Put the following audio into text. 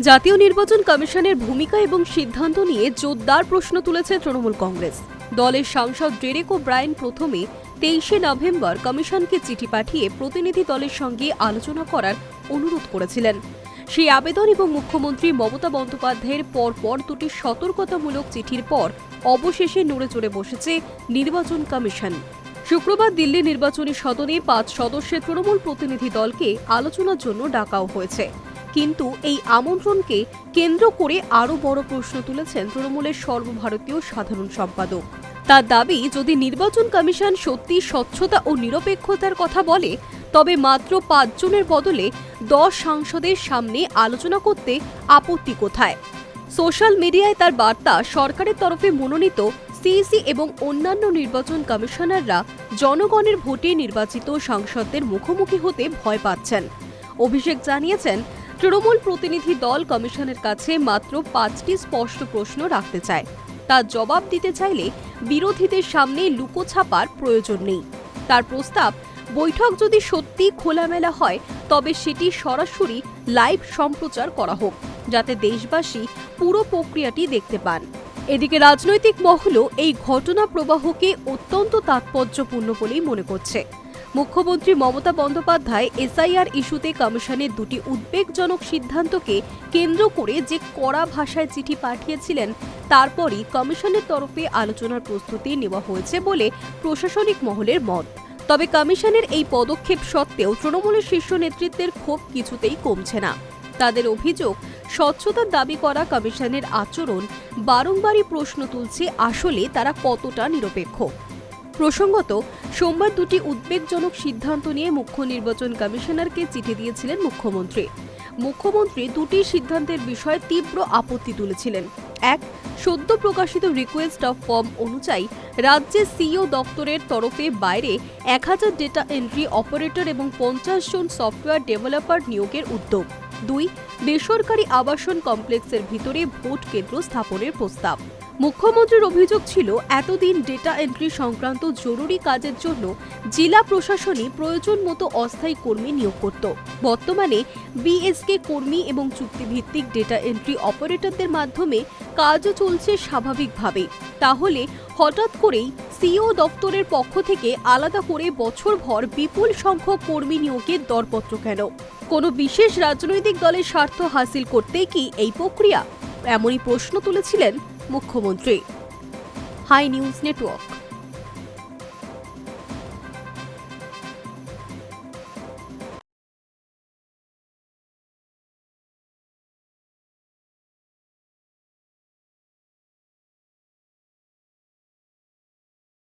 জাতীয় নির্বাচন কমিশনের ভূমিকা এবং সিদ্ধান্ত নিয়ে জোরদার প্রশ্ন তুলেছে তৃণমূল কংগ্রেস। দলের সাংসদ ডেরেক ও ব্রায়ন প্রথমে তেইশে নভেম্বর কমিশনকে চিঠি পাঠিয়ে প্রতিনিধি দলের সঙ্গে আলোচনা করার অনুরোধ করেছিলেন। সেই আবেদন এবং মুখ্যমন্ত্রী মমতা বন্দ্যোপাধ্যায়ের পরপর দুটি সতর্কতামূলক চিঠির পর অবশেষে নড়ে চড়ে বসেছে নির্বাচন কমিশন। শুক্রবার দিল্লি নির্বাচনী সদনে পাঁচ সদস্যের তৃণমূল প্রতিনিধি দলকে আলোচনার জন্য ডাকাও হয়েছে। কিন্তু এই আমন্ত্রণকে কেন্দ্র করে আরও বড় প্রশ্ন তুলেছেন তৃণমূলের সর্বভারতীয় সাধারণ সম্পাদক। তার দাবি, যদি নির্বাচন কমিশন সত্যি স্বচ্ছতা ও নিরপেক্ষতার কথা বলে, তবে মাত্র পাঁচজনের বদলে দশ সাংসদের সামনে আলোচনা করতে আপত্তি কোথায়? সোশ্যাল মিডিয়ায় তার বার্তা, সরকারের তরফে মনোনীত সিইসি এবং অন্যান্য নির্বাচন কমিশনাররা জনগণের ভোটে নির্বাচিত সাংসদদের মুখোমুখি হতে ভয় পাচ্ছেন। অভিষেক জানিয়েছেন তৃণমূল প্রতিনিধি দল কমিশনের কাছে মাত্র পাঁচটি স্পষ্ট প্রশ্ন রাখতে চায়। তার জবাব দিতে চাইলে বিরোধীদের সামনে লুকোছাপার প্রয়োজন নেই। তার প্রস্তাব, বৈঠক যদি সত্যি খোলামেলা হয়, তবে সেটি সরাসরি লাইভ সম্প্রচার করা হোক, যাতে দেশবাসী পুরো প্রক্রিয়াটি দেখতে পান। এদিকে রাজনৈতিক মহলও এই ঘটনা প্রবাহকে অত্যন্ত তাৎপর্যপূর্ণ বলেই মনে করছে। মুখ্যমন্ত্রী মমতা বন্দ্যোপাধ্যায় এসআইআর ইস্যুতে কমিশনের দুটি উদ্বেগজনক সিদ্ধান্তকে কেন্দ্র করে যে কড়া ভাষায় চিঠি পাঠিয়েছিলেন, তারপরই কমিশনের তরফে আলোচনার প্রস্তুতি নেওয়া হয়েছে বলে প্রশাসনিক মহলের মত। তবে কমিশনের এই পদক্ষেপ সত্ত্বেও তৃণমূলের শীর্ষ নেতৃত্বের ক্ষোভ কিছুতেই কমছে না। তাদের অভিযোগ, স্বচ্ছতার দাবি করা কমিশনের আচরণ বারংবারই প্রশ্ন তুলছে আসলে তারা কতটা নিরপেক্ষ। প্রসঙ্গত, সোমবার দুটি উদ্বেগজনক সিদ্ধান্ত নিয়ে মুখ্য নির্বাচন কমিশনারকে চিঠি দিয়েছিলেন মুখ্যমন্ত্রী। মুখ্যমন্ত্রী দুটি সিদ্ধান্তের বিষয়ে তীব্র আপত্তি তুলেছিলেন। এক, সদ্য প্রকাশিত রিকোয়েস্ট অফ ফর্ম অনুযায়ী রাজ্যের সিইও দপ্তরের তরফে বাইরে এক হাজার ডেটা এন্ট্রি অপারেটর এবং পঞ্চাশ জন সফটওয়্যার ডেভেলপার নিয়োগের উদ্যোগ। দুই, বেসরকারি আবাসন কমপ্লেক্সের ভিতরে ভোট কেন্দ্র স্থাপনের প্রস্তাব। মুখ্যমন্ত্রীর অভিযোগ ছিল, এতদিন ডেটা এন্ট্রি সংক্রান্ত জরুরি কাজের জন্য জেলা প্রশাসনই প্রয়োজন মতো অস্থায়ী কর্মী নিয়োগ করত। বর্তমানে বিএসকে কর্মী এবং চুক্তিভিত্তিক ডেটা এন্ট্রি অপারেটরদের মাধ্যমে কাজও চলছে স্বাভাবিকভাবে। তাহলে হঠাৎ করেই সিও দপ্তরের পক্ষ থেকে আলাদা করে বছরভর বিপুল সংখ্যক কর্মী নিয়োগের দরপত্র কেন? কোনো বিশেষ রাজনৈতিক দলের স্বার্থ হাসিল করতেই কি এই প্রক্রিয়া? এমনই প্রশ্ন তুলেছিলেন মুখ্যমন্ত্রী। High news network.